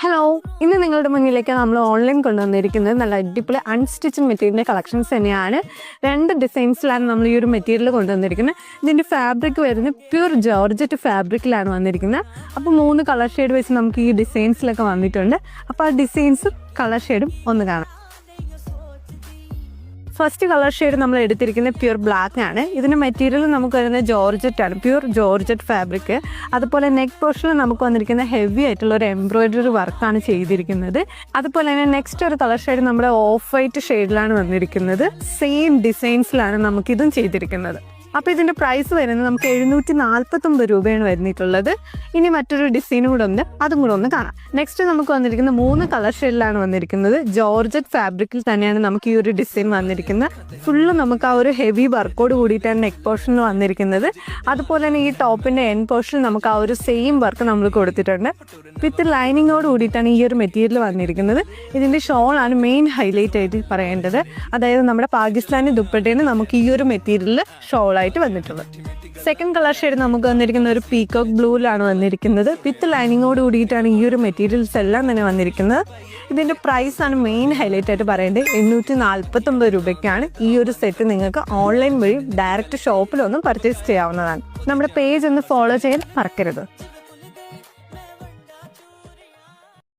Hello ഇന്ന് നിങ്ങളുടെ മുന്നിലേക്ക് നമ്മൾ ഓൺലൈൻ കൊണ്ടുവന്നിരിക്കുന്നത് നല്ല അടിപൊളി അൺസ്റ്റിച്ച് മെറ്റീരിയലിന്റെ കളക്ഷൻസ് തന്നെയാണ്. രണ്ട് ഡിസൈൻസിലാണ് നമ്മൾ ഈ ഒരു മെറ്റീരിയൽ കൊണ്ടുവന്നിരിക്കുന്നത്. ഇതിന്റെ ഫാബ്രിക് വരുന്നത് പ്യൂർ ജോർജറ്റ് ഫാബ്രിക്കിലാണ് വന്നിരിക്കുന്നത്. അപ്പോൾ മൂന്ന് കളർ ഷെയ്ഡ് വെച്ച് നമുക്ക് ഈ ഡിസൈൻസിലൊക്കെ വന്നിട്ടുണ്ട്. അപ്പോൾ ആ ഡിസൈൻസും കളർ ഷെയ്ഡും ഒന്ന് കാണാം. ഫസ്റ്റ് കളർ ഷെയ്ഡ് നമ്മൾ എടുത്തിരിക്കുന്നത് പ്യൂർ ബ്ലാക്ക് ആണ്. ഇതിന് മെറ്റീരിയൽ നമുക്ക് വരുന്നത് ജോർജറ്റ് ആണ്. പ്യൂർ ജോർജറ്റ് ഫാബ്രിക് അതുപോലെ നെക്ക് പോർഷനിൽ നമുക്ക് വന്നിരിക്കുന്ന ഹെവി ആയിട്ടുള്ള ഒരു എംബ്രോയിഡറി വർക്കാണ് ചെയ്തിരിക്കുന്നത്. അതുപോലെ തന്നെ നെക്സ്റ്റ് ഒരു കളർ ഷെയ്ഡ് നമ്മുടെ ഓഫ് വൈറ്റ് ഷെയ്ഡിലാണ് വന്നിരിക്കുന്നത്. സെയിം ഡിസൈൻസിലാണ് നമുക്കിതും ചെയ്തിരിക്കുന്നത്. അപ്പോൾ ഇതിന്റെ പ്രൈസ് വരുന്നത് നമുക്ക് എഴുന്നൂറ്റി നാൽപ്പത്തൊമ്പത് രൂപയാണ് വരുന്നിട്ടുള്ളത്. ഇനി മറ്റൊരു ഡിസൈനും കൂടെ ഉണ്ട്. അതും കൂടെ ഒന്ന് കാണാം. നെക്സ്റ്റ് നമുക്ക് വന്നിരിക്കുന്ന മൂന്ന് കളർ ഷെയ്ഡിലാണ് വന്നിരിക്കുന്നത്. ജോർജറ്റ് ഫാബ്രിക്കിൽ തന്നെയാണ് നമുക്ക് ഈ ഒരു ഡിസൈൻ വന്നിരിക്കുന്നത്. ഫുള്ള് നമുക്ക് ആ ഒരു ഹെവി വർക്കോട് കൂടിയിട്ടാണ് നെക്ക് പോർഷനിൽ വന്നിരിക്കുന്നത്. അതുപോലെ തന്നെ ഈ ടോപ്പിന്റെ എൻ പോർഷൻ നമുക്ക് ആ ഒരു സെയിം വർക്ക് നമ്മൾ കൊടുത്തിട്ടുണ്ട്. വിത്ത് ലൈനിങ്ങോട് കൂടിയിട്ടാണ് ഈ ഒരു മെറ്റീരിയൽ വന്നിരിക്കുന്നത്. ഇതിന്റെ ഷോളാണ് മെയിൻ ഹൈലൈറ്റ് ആയിട്ട് പറയേണ്ടത്. അതായത് നമ്മുടെ പാകിസ്ഥാനി ദുപ്പട്ടേന് നമുക്ക് ഈ ഒരു മെറ്റീരിയൽ ഷോളായിട്ട് വന്നിട്ടുള്ളത്. സെക്കൻഡ് കളർ ഷെയ്ഡ് നമുക്ക് വന്നിരിക്കുന്ന ഒരു പീകോക്ക് ബ്ലൂവിലാണ് വന്നിരിക്കുന്നത്. വിത്ത് ലൈനിങ്ങോട് കൂടിയിട്ടാണ് ഈ ഒരു മെറ്റീരിയൽസ് എല്ലാം തന്നെ വന്നിരിക്കുന്നത്. ഇതിന്റെ ആണ് മെയിൻ ഹൈലൈറ്റ് ആയിട്ട് പറയേണ്ടത്. എണ്ണൂറ്റി നാൽപ്പത്തൊമ്പത് രൂപയ്ക്കാണ് ഈ ഒരു സെറ്റ് നിങ്ങൾക്ക് ഓൺലൈൻ വഴി ഡയറക്റ്റ് ഷോപ്പിലൊന്നും പർച്ചേസ് ചെയ്യാവുന്നതാണ്. നമ്മുടെ പേജ് ഒന്ന് ഫോളോ ചെയ്യാൻ മറക്കരുത്.